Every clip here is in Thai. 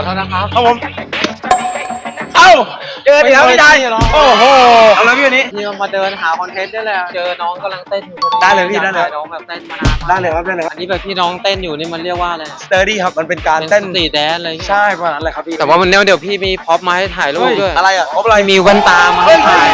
อโทษนะครับครับผมเอ้าเจอพี่แล้วพี่ได้เหรอโอ้โหเอาแล้วพี่วันนี้ นี่มาเดินหาคอนเทนต์ได้เลยเจอน้องกำลังเต้นอยู่ได้เลยพี่ได้เลยอากน้องแบบเต้นมานานได้เลยครับได้เลยครับอันนี้แบบที่น้องเต้นอยู่นี่มันเรียกว่าอะไรสเตอร์ดี้ครับมันเป็นการเต้นสตรีทแดนเลยใช่ประมาณนั้นแหละครับพี่แต่ว่ามันเนี้ยเดี๋ยวพี่มีพร็อพมาให้ถ่ายรูปด้วยอะไรอะครบอะไรมีแว่นตามาเฮ้ให้ยถ่ายเฮ้ย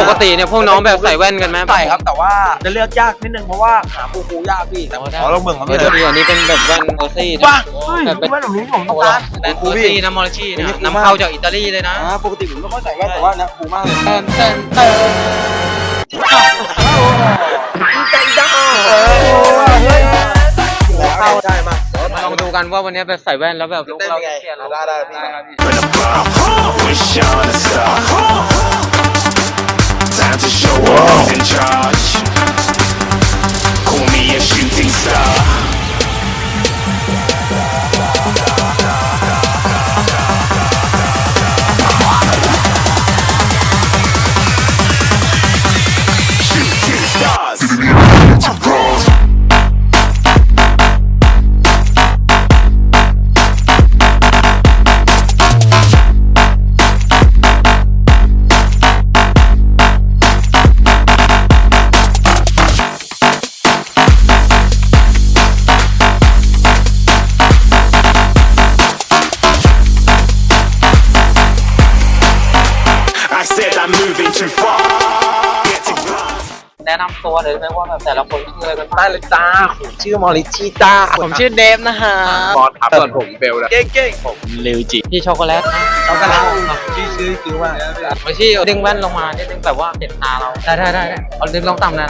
ปกติเนี่ยพวกน้องแบบใส่แว่นกันไหมใส่ครับแต่ว่าจะเลือกยากนิดนึงเพราะว่าหาปูปูยากพี่แต่ว่าขอลองเบิ่งครับเดี๋พี่ยวเดี๋ยวอันนี้เป็นแบบแว่นเออร์ซี่ว้านะเฮ้ยแว่นแบบนี้ผมต้องแว่การนเออร์ซี่นะมอร์ชี่อันนี้นะคุ้มมากนำเข้าจากอิตาลีเลยนะอ่าปกติผมไม่ค่อยใส่แว่นแต่ว่านะปูมากเลยเต้นเต้นเต้นใจจังเออเฮ้ยเข้าใช่มามาลองดูกันว่าวันนี้แบบใส่แว่นแล้วแบบลุกเต้นเรายังไงจะเปลี่ยนเราได้ได้พี่ Time to show up in charge. Call me a shooting star. Said I'm moving too far. Get to glass. แนะนำตัวเลยไหมว่าแบบแต่ละคนชื่ออะไรกันบ้างได้เลยจ้าผมชื่อมอริชี่จ้าผมชื่อเดฟนะฮะบอสครับส่วนผมเบลนะเก่งเก่งผมเร็วจิพี่ช็อกโกแลตนะช็อกโกแลตชื่อชื่อคือว่ามาชี่เอาดึงแว่นลงมานิดนึงแบบว่าเห็นตาเราได้ได้ได้ได้เอาดึงลงต่ำนะ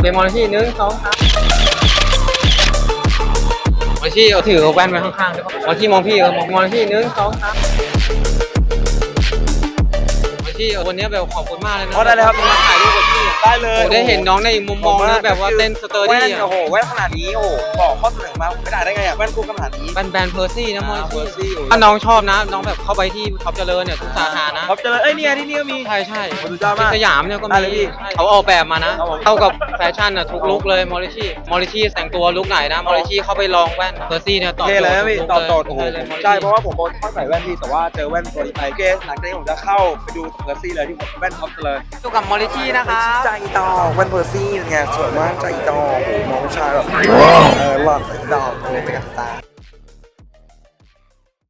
เป็นมอลชี่หนึ่งสองสามม อลชี่เอาถือเอาแว่นไว้ข้างๆได้ปะมอลชี่มองพี่เออมองมอลชี่หนึ่งสองสาม มอลชี่วันนี้แบบขอบคุณมากเลยนะอ๋อได้เลยครับมาถ่ายรูปกับพี่อะได้เลยโอ้ได้เห็นน้องในอีกมุมมองนะแบบว่าเต้นสเตอร์ดี้แว่นอะโอ้โหแว่นขนาดนี้โอ้โหบอกข้อเสนอมาผมไม่ได้ได้ไงอะแว่นคู่ขนาดนี้ แบรนด์แบรนด์เพอร์ซี่นะมอลอ่าชี่ Percy โอ้โห ถ้าน้องชอบนะ น้องแบบเข้าไปที่ท็อปเจริญเนี่ยทุกสาขานะ ครับเจริญเอ้ยเนี่ยที่นี่ก็มี ใช่ใช่ขอบคุณเจ้ามากสยามเนี่ยก็ได้เลยพี่มีเขาออกแบบมานะ ครับผม เข้ากับแฟชั่นอะทุกลุกเลยมอริชี่มอริชี่แต่งตัวลุกไหนนะมอริชี่เข้าไปลองแว่นเพอร์ซี่เนี่ยตอบเท่โจเลยทนะย์พี่ทุกตลุอบกโจทย์โอ้โหเลย ใช่เพราะว่าผมชอบใส่แว่นพี่แต่ว่าเจอแว่นตัวนี้ไปโอเคหลังจากนี้ผมจะเข้าไปดูเกอร์ซี่เลยที่แว่นท็อปเจริญอยู่กับมอริชี่นะคะใจดอกแว่นเพอร์ซี่เป็นไงสวยมากใจดอกโอ้โหมองผู้ชายแบบเออหลอดใจดอกโอ้โหเป็นกันตา